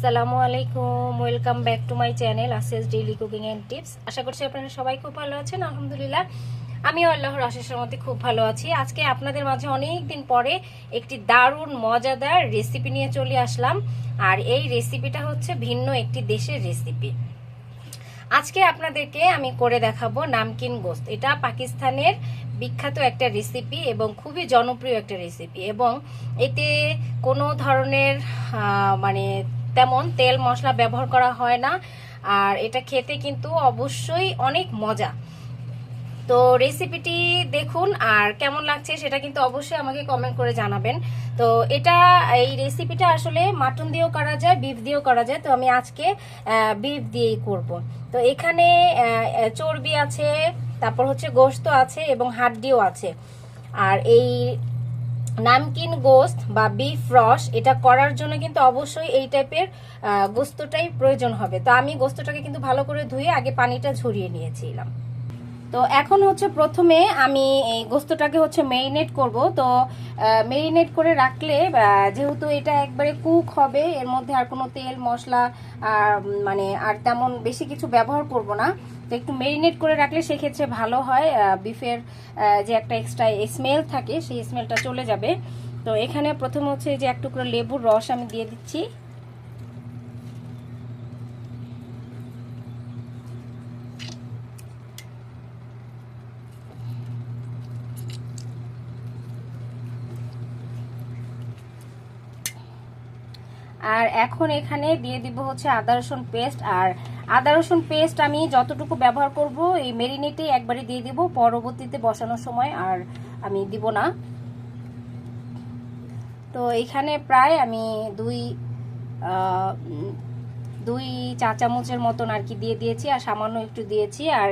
আসসালামু আলাইকুম, welcome back to my channel আসেস daily cooking and tips. আশা করছি আপনারা সবাই খুব ভালো আছেন, আলহামদুলিল্লাহ। আমিও আল্লাহর আশিসের মধ্যে খুব ভালো আছি। আজকে আপনাদের মাঝে অনেক দিন পরে একটি দারুণ, মজাদার রেসিপি নিয়ে চলে আসলাম। আর এই রেসিপিটা হচ্ছে ভিন্ন একটি দেশের রেসিপি আজকে আপনাদেরকে আমি করে দেখাবো নামকিন গোস্ত। এটা পাকিস্তানের বিখ্যাত একটা রেসিপি এবং খুবই জনপ্রিয় একটা রেসিপি এবং এতে কোনো ধরনের মানে তেমন তেল মশলা ব্যবহার করা হয় না, আর এটা খেতে কিন্তু অবশ্যই অনেক মজা। তো রেসিপিটি দেখুন, আর কেমন লাগছে সেটা কিন্তু অবশ্যই আমাকে কমেন্ট করে জানাবেন। তো এটা, এই রেসিপিটা আসলে মাটন দিয়েও করা যায় বিফ দিয়েও করা যায়। তো আমি আজকে বিফ দিয়েই করব। তো এখানে চর্বি আছে, তারপর হচ্ছে গোস্ত আছে এবং হাড্ডিও আছে। আর এই নামকিন গোস্ত বা বিফ রস এটা করার জন্য কিন্তু অবশ্যই এই টাইপের গোস্তটাই প্রয়োজন হবে। তো আমি গোস্তটাকে কিন্তু ভালো করে ধুয়ে আগে পানিটা ঝরিয়ে নিয়েছিলাম। তো এখন হচ্ছে প্রথমে আমি এই গোস্তটাকে হচ্ছে মেরিনেট করব। তো মেরিনেট করে রাখলে যেহেতু এটা একবারে কুক হবে, এর মধ্যে আর কোনো তেল, মশলা, আর মানে আর তেমন বেশি কিছু ব্যবহার করব না। তো একটু মেরিনেট করে রাখলে সেক্ষেত্রে ভালো হয় বিফের যে একটা এক্সট্রা স্মেল থাকে, সেই স্মেলটা চলে যাবে। তো এখানে প্রথমে হচ্ছে যে এক টুকরো লেবুর রস আমি দিয়ে দিচ্ছি। আর এখন এখানে দিয়ে দিব হচ্ছে আদা রসুন পেস্ট। আর আদা রসুন পেস্ট আমি যতটুকু ব্যবহার করব, এই মেরিনেটে একবারে দিয়ে দিব, পরবর্তীতে বসানোর সময় আর আমি দিব না। তো এখানে প্রায় আমি দুই দুই চা চামচের মতন আর কি দিয়ে দিয়েছি, আর সামান্য একটু দিয়েছি। আর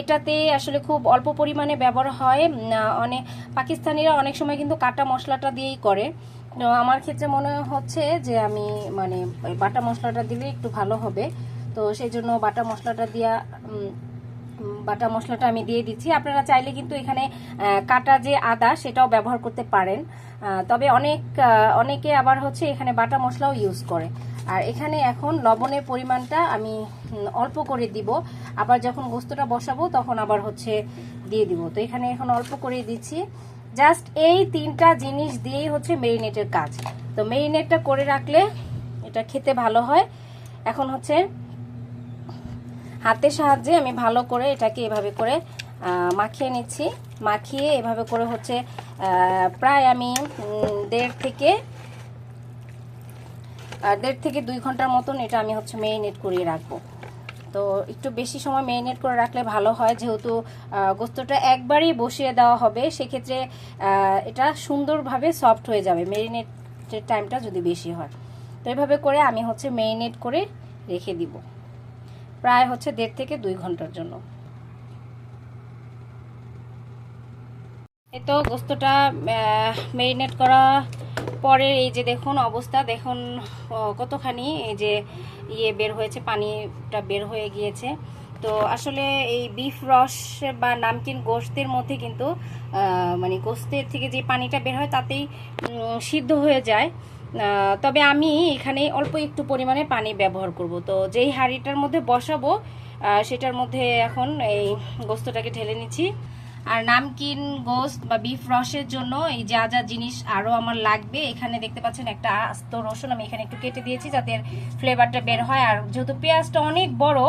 এটাতে আসলে খুব অল্প পরিমাণে ব্যবহার হয়। অনেক পাকিস্তানিরা অনেক সময় কিন্তু কাটা মশলাটা দিয়েই করে। আমার ক্ষেত্রে মনে হচ্ছে যে আমি মানে বাটা মশলাটা দিলে একটু ভালো হবে। তো সেই জন্য বাটা মশলাটা দিয়া বাটা মশলাটা আমি দিয়ে দিচ্ছি। আপনারা চাইলে কিন্তু এখানে কাটা যে আদা সেটাও ব্যবহার করতে পারেন। তবে অনেক অনেকে আবার হচ্ছে এখানে বাটা মশলাও ইউজ করে। আর এখানে এখন লবণের পরিমাণটা আমি অল্প করে দিব। আবার যখন গোস্তটা বসাবো তখন আবার হচ্ছে দিয়ে দিব। তো এখানে এখন অল্প করে দিচ্ছি। জাস্ট এই তিনটা জিনিস দিয়েই হচ্ছে মেরিনেটের কাজ। তো মেরিনেটটা করে রাখলে এটা খেতে ভালো হয়। এখন হচ্ছে হাতের সাহায্যে আমি ভালো করে এটাকে এভাবে করে মাখিয়ে নিচ্ছি। মাখিয়ে এভাবে করে হচ্ছে প্রায় আমি দেড় থেকে দেড় থেকে দুই ঘণ্টার মতন এটা আমি হচ্ছে মেরিনেট করিয়ে রাখব। তো একটু বেশি সময় মেরিনেট করে রাখলে ভালো হয়, যেহেতু গোস্তটা একবারই বসিয়ে দেওয়া হবে, সেক্ষেত্রে এটা সুন্দরভাবে সফট হয়ে যাবে মেরিনেটের টাইমটা যদি বেশি হয়। তো এইভাবে করে আমি হচ্ছে মেরিনেট করে রেখে দিব, প্রায় হচ্ছে দেড় থেকে দুই ঘণ্টার জন্য। এই তো গোস্তটা মেরিনেট করা পরে এই যে দেখুন অবস্থা, দেখুন কতখানি এই যে ইয়ে বের হয়েছে, পানিটা বের হয়ে গিয়েছে। তো আসলে এই বিফ রস বা নামকিন গোস্তের মধ্যে কিন্তু মানে গোস্তের থেকে যে পানিটা বের হয় তাতেই সিদ্ধ হয়ে যায়। তবে আমি এখানে অল্প একটু পরিমাণে পানি ব্যবহার করব। তো যেই হাঁড়িটার মধ্যে বসাবো সেটার মধ্যে এখন এই গোস্তটাকে ঢেলে নিচ্ছি। আর নামকিন গোস্ত বা বিফ রসের জন্য এই যা যা জিনিস আরও আমার লাগবে, এখানে দেখতে পাচ্ছেন একটা আস্ত রসুন আমি এখানে একটু কেটে দিয়েছি যাতে ফ্লেভারটা বের হয়। আর যেহেতু পেঁয়াজটা অনেক বড়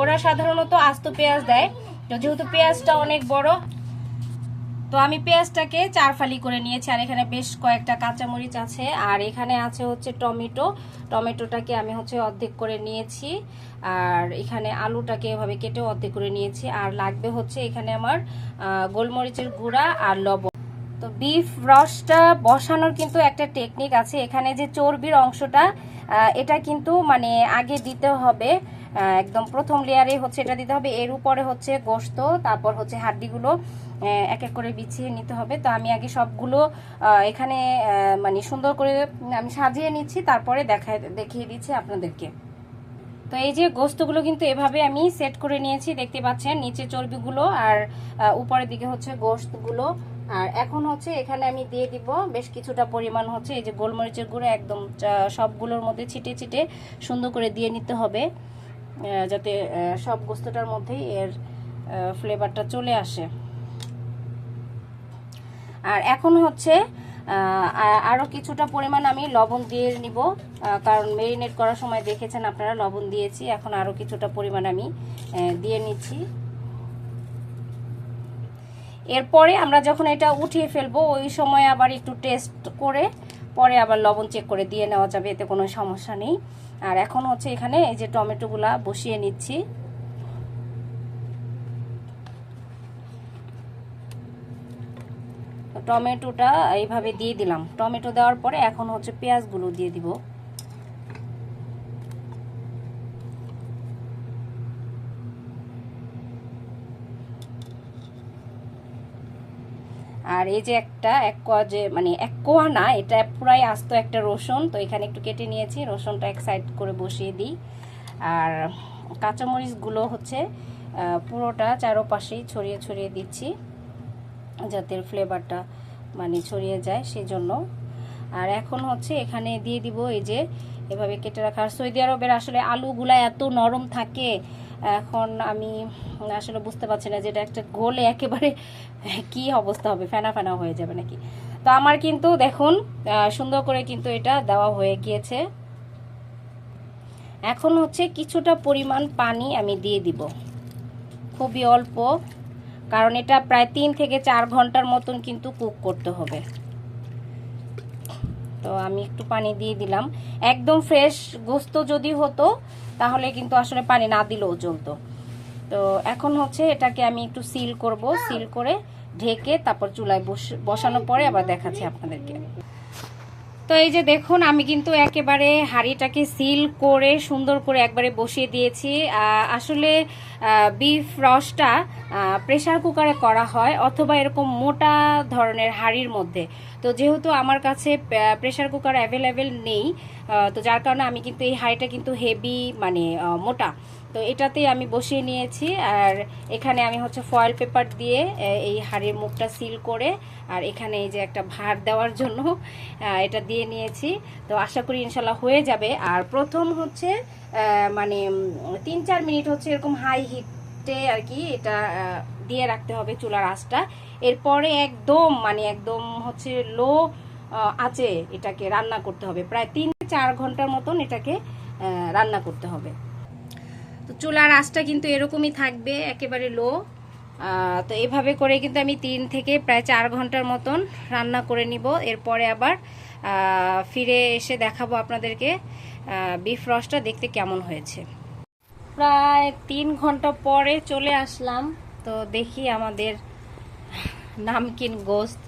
ওরা সাধারণত আস্ত পেঁয়াজ দেয়। তো যেহেতু পেঁয়াজটা অনেক বড় তো আমি পেঁয়াজটাকে চার ফালি করে নিয়েছি, আর এখানে বেশ কয়েকটা কাঁচামরিচ আছে, আর এখানে আছে হচ্ছে টমেটো। টমেটোটাকে আমি হচ্ছে অর্ধেক করে নিয়েছি, আর এখানে আলুটাকে এভাবে কেটে অর্ধেক করে নিয়েছি, আর লাগবে হচ্ছে এখানে আমার গোলমরিচের গুঁড়া আর লবণ। তো বিফ রসটা বসানোর কিন্তু একটা টেকনিক আছে, এখানে যে চর্বির অংশটা এটা কিন্তু মানে আগে দিতে হবে একদম প্রথম লেয়ারে হচ্ছে এটা দিতে হবে। এর উপরে হচ্ছে গোস্ত তারপর হচ্ছে হাড্ডিগুলো এক এক করে বিছিয়ে নিতে হবে। তো আমি আগে সবগুলো এখানে মানে সুন্দর করে আমি সাজিয়ে নিচ্ছি, তারপরে দেখায়, দেখিয়ে দিচ্ছি আপনাদেরকে। তো এই যে গোস্তগুলো কিন্তু এভাবে আমি সেট করে নিয়েছি, দেখতে পাচ্ছেন, নিচে চর্বিগুলো আর উপরের দিকে হচ্ছে গোস্তগুলো আর এখন হচ্ছে এখানে আমি দিয়ে দিব বেশ কিছুটা পরিমাণ হচ্ছে, এই যে গোলমরিচের গুঁড়ো একদম সবগুলোর মধ্যে ছিটে ছিটে সুন্দর করে দিয়ে নিতে হবে। যাতে সব গোস্তটার মধ্যেই এর ফ্লেভারটা চলে আসে। আর এখন হচ্ছে আরও কিছুটা পরিমাণ আমি লবণ দিয়ে নিব কারণ মেরিনেট করার সময় দেখেছেন আপনারা, লবণ দিয়েছি, এখন আরও কিছুটা পরিমাণ আমি দিয়ে নিচ্ছি। এরপরে আমরা যখন এটা উঠিয়ে ফেলব, ওই সময় আবার একটু টেস্ট করে পরে আবার লবণ চেক করে দিয়ে নেওয়া যাবে, এতে কোনো সমস্যা নেই। আর এখন হচ্ছে এখানে এই যে টমেটোগুলা বসিয়ে নিচ্ছি। টমেটোটা এইভাবে দিয়ে দিলাম। টমেটো দেওয়ার পরে এখন হচ্ছে পেঁয়াজগুলো দিয়ে দিব। আর এই যে একটা, এক কোয়া যে মানে এক কোয়া না, এটা পুরাই আস্ত একটা রসুন। তো এখানে একটু কেটে নিয়েছি, রসুনটা এক সাইড করে বসিয়ে দিই। আর কাঁচামরিচগুলো হচ্ছে পুরোটা চারোপাশেই ছড়িয়ে ছড়িয়ে দিচ্ছি, যাতে ফ্লেভারটা মানে ছড়িয়ে যায় সেই জন্য আর এখন হচ্ছে এখানে দিয়ে দিব এই যে, এভাবে কেটে রাখা। আর সৌদি আরবের আসলে আলুগুলা এত নরম থাকে এখন আমি আসলে বুঝতে পারছি না যে এটা একটা গোলে একেবারে কি অবস্থা হবে, ফেনা ফেনা হয়ে যাবে নাকি? তো আমার কিন্তু দেখুন সুন্দর করে কিন্তু এটা দেওয়া হয়ে গিয়েছে। এখন হচ্ছে কিছুটা পরিমাণ পানি আমি দিয়ে দিব। খুবই অল্প, কারণ এটা প্রায় তিন থেকে চার ঘণ্টার মতন কিন্তু কুক করতে হবে। তো আমি একটু পানি দিয়ে দিলাম। একদম ফ্রেশ গোস্ত যদি হতো তাহলে কিন্তু আসলে পানি না দিলেও জ্বলতো। তো এখন হচ্ছে এটাকে আমি একটু সিল করব সিল করে ঢেকে তারপর চুলায় বস- বসানোর পরে আবার দেখাচ্ছি আপনাদেরকে। তো এই যে দেখুন, আমি কিন্তু একেবারে হাঁড়িটাকে সিল করে, সুন্দর করে একবারে বসিয়ে দিয়েছি। আসলে বিফ রসটা প্রেশার কুকারে করা হয় অথবা এরকম মোটা ধরনের হাঁড়ির মধ্যে। তো যেহেতু আমার কাছে প্রেশার কুকার অ্যাভেলেবেল নেই তো যার কারণে আমি কিন্তু এই হাঁড়িটা কিন্তু হেভি মানে মোটা। তো এটাতেই আমি বসিয়ে নিয়েছি আর এখানে আমি হচ্ছে ফয়েল পেপার দিয়ে এই হাড়ের মুখটা সিল করে আর এখানে এই যে একটা ভার দেওয়ার জন্য এটা দিয়ে নিয়েছি। তো আশা করি ইনশাল্লাহ হয়ে যাবে। আর প্রথম হচ্ছে মানে তিন চার মিনিট হচ্ছে এরকম হাই হিটে আর কি এটা দিয়ে রাখতে হবে চুলার আঁচটা। এরপরে একদম মানে একদম হচ্ছে লো আঁচে এটাকে রান্না করতে হবে। প্রায় তিন চার ঘণ্টার মতন এটাকে রান্না করতে হবে। তো চুলার আঁচটা কিন্তু এরকমই থাকবে, একেবারে লো তো এভাবে করে কিন্তু আমি তিন থেকে প্রায় চার ঘণ্টার মতন রান্না করে নিব। এরপরে আবার ফিরে এসে দেখাবো আপনাদেরকে বিফ রসটা দেখতে কেমন হয়েছে। প্রায় তিন ঘণ্টা পরে চলে আসলাম, তো দেখি আমাদের নামকিন গোস্ত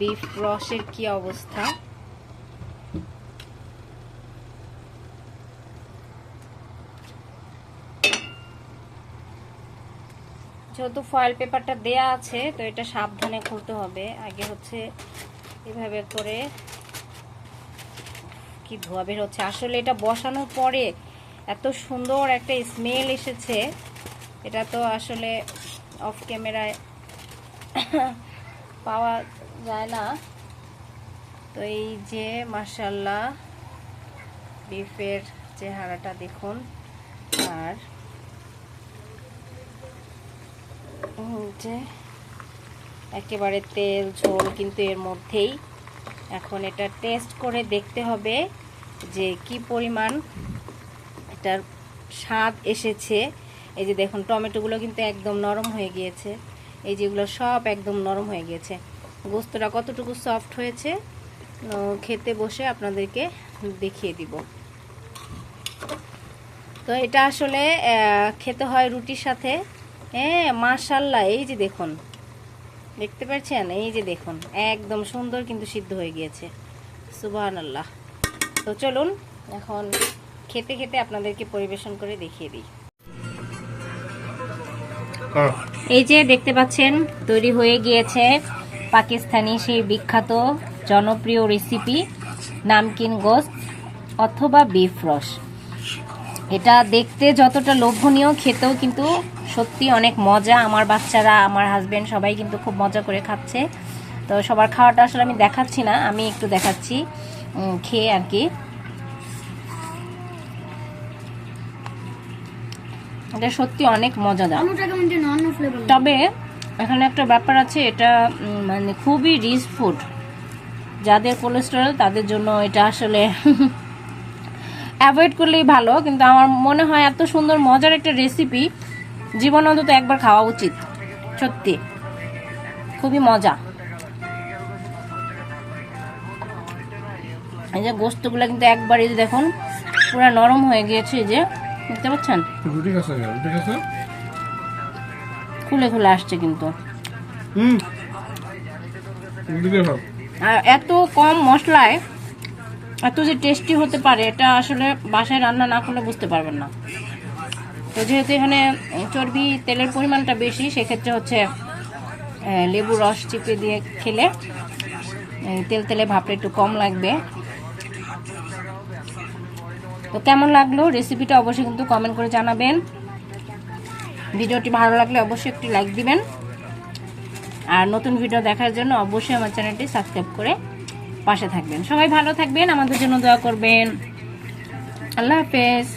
বিফ রসের কি অবস্থা। যেহেতু ফয়েল পেপারটা দেয়া আছে, তো এটা সাবধানে খুলতে হবে। আগে হচ্ছে এভাবে করে কি ধোয়া বের হচ্ছে। আসলে এটা বসানোর পরে এত সুন্দর একটা স্মেল এসেছে, এটা তো আসলে অফ ক্যামেরায় পাওয়া যায় না। তো এই যে মার্শাল্লাহ বিফের চেহারাটা দেখুন। আর যে একেবারে তেল, ঝোল কিন্তু এর মধ্যেই। এখন এটা টেস্ট করে দেখতে হবে যে কি পরিমাণ এটার স্বাদ এসেছে। এই যে দেখুন, টমেটোগুলো কিন্তু একদম নরম হয়ে গিয়েছে। এই যেগুলো সব একদম নরম হয়ে গিয়েছে। গোস্তটা কতটুকু সফট হয়েছে খেতে বসে আপনাদেরকে দেখিয়ে দিব। তো এটা আসলে খেতে হয় রুটির সাথে। হ্যাঁ মাশাল্লাহ এই যে দেখুন। দেখতে পাচ্ছেন? এই যে দেখুন, একদম সুন্দর কিন্তু সিদ্ধ হয়ে গিয়েছে। সুবাহান আল্লাহ তো চলুন, এখন খেতে খেতে আপনাদেরকে পরিবেশন করে দেখিয়ে দিই। এই যে দেখতে পাচ্ছেন, তৈরি হয়ে গিয়েছে পাকিস্তানি সেই বিখ্যাত জনপ্রিয় রেসিপি নামকিন গোস্ত অথবা বিফ রস। এটা দেখতে যতটা লোভনীয় খেতেও কিন্তু সত্যি অনেক মজা। আমার বাচ্চারা আমার হাজব্যান্ড সবাই কিন্তু খুব মজা করে খাচ্ছে। তো সবার খাওয়াটা আসলে আমি দেখাচ্ছি না আমি একটু দেখাচ্ছি খেয়ে আর কি। এটা সত্যি অনেক মজাদার। তবে এখানে একটা ব্যাপার আছে এটা মানে খুবই রিচ ফুড যাদের কোলেস্টেরল তাদের জন্য এটা আসলে অ্যাভয়েড করলেই ভালো কিন্তু আমার মনে হয় এত সুন্দর মজার একটা রেসিপি জীবন অন্তত একবার খাওয়া উচিত সত্যি। খুবই মজা। এই যে গোস্তগুলো কিন্তু একবার এই দেখুন পুরো নরম হয়ে গিয়েছে এই যে দেখতে পাচ্ছেন? খুলে খুলে আসছে কিন্তু। আর এত কম মশলায় এত যে টেস্টি হতে পারে, এটা আসলে বাসায় রান্না না করলে বুঝতে পারবেন না। তো যেহেতু এখানে চর্বি তেলের পরিমাণটা বেশি, সেক্ষেত্রে হচ্ছে লেবু রস চিপে দিয়ে খেলে তেল তেলে ভাবটা একটু কম লাগবে। তো কেমন লাগল? রেসিপিটা অবশ্যই কিন্তু কমেন্ট করে জানাবেন। ভিডিওটি ভালো লাগলে অবশ্যই একটি লাইক দিবেন। আর নতুন ভিডিও দেখার জন্য অবশ্যই আমার চ্যানেলটি সাবস্ক্রাইব করে পাশে থাকবেন। সবাই ভালো থাকবেন আমাদের জন্য দোয়া করবেন। আল্লাহ হাফেজ।